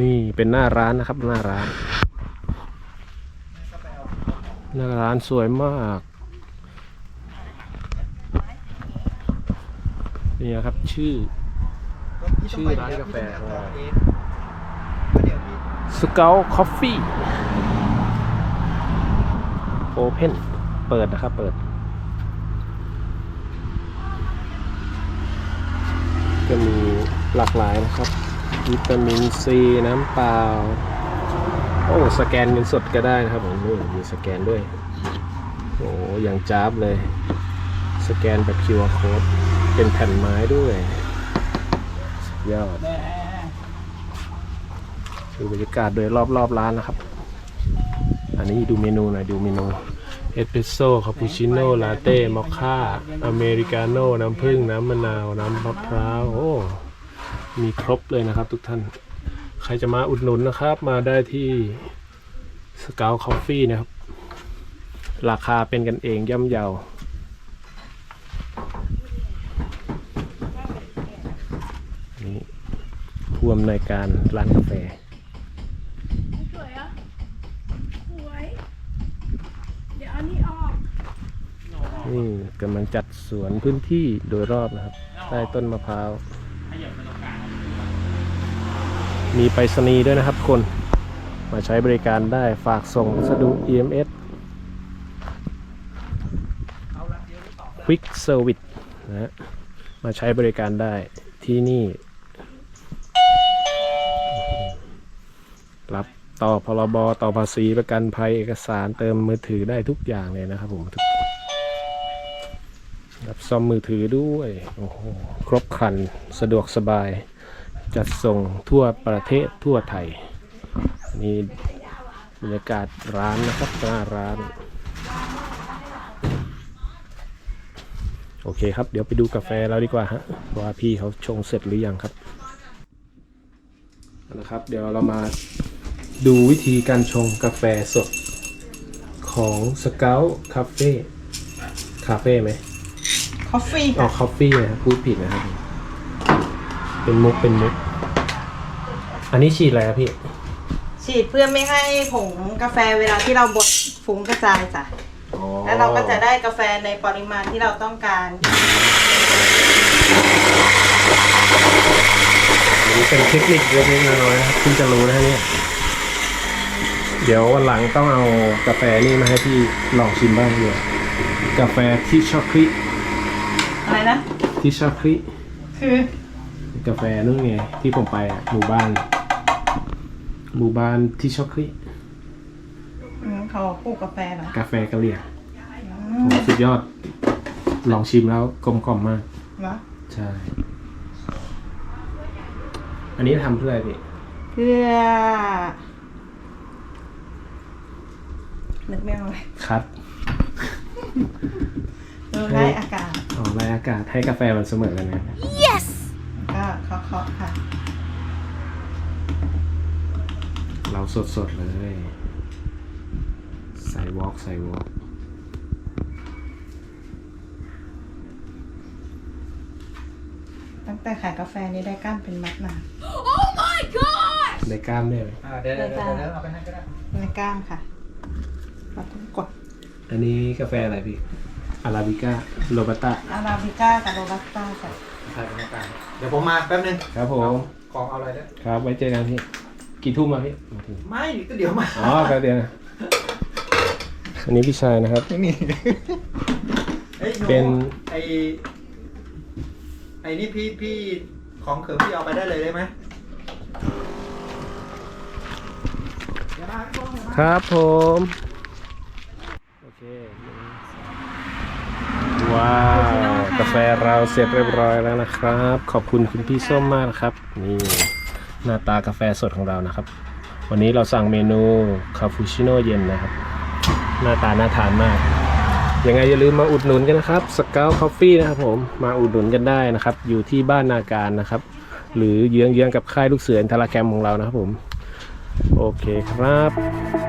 นี่เป็นหน้าร้านนะครับ หน้าร้าน หน้าร้านสวยมาก นี่นะครับชื่อ ชื่อร้านกาแฟสเกลคอฟฟี่โอเพนเปิดนะครับ เปิดก็มีหลากหลายนะครับ วิตามินซีน้ำเปล่า โอ้สแกนเงินสดก็ได้นะครับผมนี่มีสแกนด้วย โอ้อย่างจ้าบเลย สแกนแบบ QR code เป็นแผ่นไม้ด้วยยอดดูบรรยากาศโดยรอบๆร้านนะครับ อันนี้ดูเมนูหน่อยดูเมนูเอสเปรสโซ่คาปูชิโน่ลาเต้มอคค่าอเมริกาโน่น้ำผึ้งน้ำมะนาว น้ำมะพร้าวโอ้ มีครบเลยนะครับทุกท่าน ใครจะมาอุดหนุนนะครับ มาได้ที่สกาวคอฟฟี่นะครับ ราคาเป็นกันเองย่ำเยานี่ผู้อำนวยการร้านกาแฟสวยอะสวย เดี๋ยวเอันนี้ออก นี่กำลังจัดสวนพื้นที่โดยรอบนะครับ ใต้ต้นมะพร้าว มีไปรษณีย์ด้วยนะครับคนมาใช้บริการได้ฝากส่งพัสดุ EMS Quick Service นะฮะมาใช้บริการได้ที่นี่ รับต่อพรบต่อภาษีประกันภัยเอกสารเติมมือถือได้ทุกอย่างเลยนะครับผมรับซ่อมมือถือด้วย โอ้โห ครบครัน สะดวกสบาย จัดส่งทั่วประเทศทั่วไทยนี่บรรยากาศร้านนะครับหน้าร้าน โอเคครับ เดี๋ยวไปดูกาแฟเราดีกว่าฮะว่าพี่เขาชงเสร็จหรือยังครับนะครับ เดี๋ยวเรามาดูวิธีการชงกาแฟสดของสเกลคาเฟ่คาเฟ่ไหมคอฟฟี่อ๋อคอฟฟี่นะครับพูดผิดนะครับ เป็นมุกเป็นมุก อันนี้ฉีดอะไรครับพี่ ฉีดเพื่อไม่ให้ผงกาแฟเวลาที่เราบดฟุ้งกระจายจ้ะ แล้วเราก็จะได้กาแฟในปริมาณที่เราต้องการอันนี้เป็นเทคนิคเล็กๆน้อยๆนะครับเพิ่งจะรู้นะเนี่ย เดี๋ยววันหลังต้องเอากาแฟนี่มาให้พี่ลองชิมบ้างดีกว่ากาแฟที่ช็อกคริอะไรนะ ที่ช็อกคริคือกาแฟนู่นไงที่ผมไปอะหมู่บ้าน หมู่บ้านที่ช็อกคริอืมเขาปลูกกาแฟเหรอกาแฟกะเหรี่ยงโอ้สุดยอด ลองชิมแล้วกลมกล่อมมาก เหรอใช่ อันนี้ทำเพื่ออะไรพี่ เพื่อนึกไม่ออกเลยคัด เออได้อากาศอ๋อไล่อากาศให้กาแฟมันเสมอกันนะก็เคาะๆค่ะ เรา สดๆเลยใส่วอล์กใส่วอล์กตั้งแต่ขายกาแฟนี่ได้ก้านเป็นมัดมาได้กล้ามด้วยไหมอ่าเดี๋ยวเดี๋ยวเดี๋ยวเดี๋ยวเอาไปให้ก็ได้ในก้านค่ะเราต้องกดอันนี้กาแฟอะไรพี่ อาราบิก้า โรบัสต้า อาราบิก้ากับโรบัสต้าค่ะถ่ายบรรยากาศเดี๋ยวผมมาแป๊บนึงครับผม ของเอาอะไรเนี่ย ครับ ไว้เจอกันพี่ กี่ทุ่มมาพี่มาถึงไม่ก็เดี๋ยวมาอ๋อแป๊บเดียวนะอันนี้พี่ชายนะครับ ไม่มีเฮ้ยหเป็น ไอไอนี่พี่พี่ของเขิมพี่เอาไปได้เลยได้ไหมเดี๋ยวมาพี่โป้งเดี๋ยวมา ครับผม โอเคว้าว กาแฟเราเสร็จเรียบร้อยแล้วนะครับ ขอบคุณคุณพี่ส้มมากนะครับ นี่ หน้าตากาแฟสดของเรานะครับ วันนี้เราสั่งเมนูคาปูชิโน่เย็นนะครับ หน้าตาน่าทานมาก ยังไงอย่าลืมมาอุดหนุนกันนะครับสเกลคอฟฟี่นะครับผมมาอุดหนุนกันได้นะครับ อยู่ที่บ้านนาการนะครับ หรือเยื้องๆกับค่ายลูกเสืออินทราแคมของเรานะครับผม โอเคครับ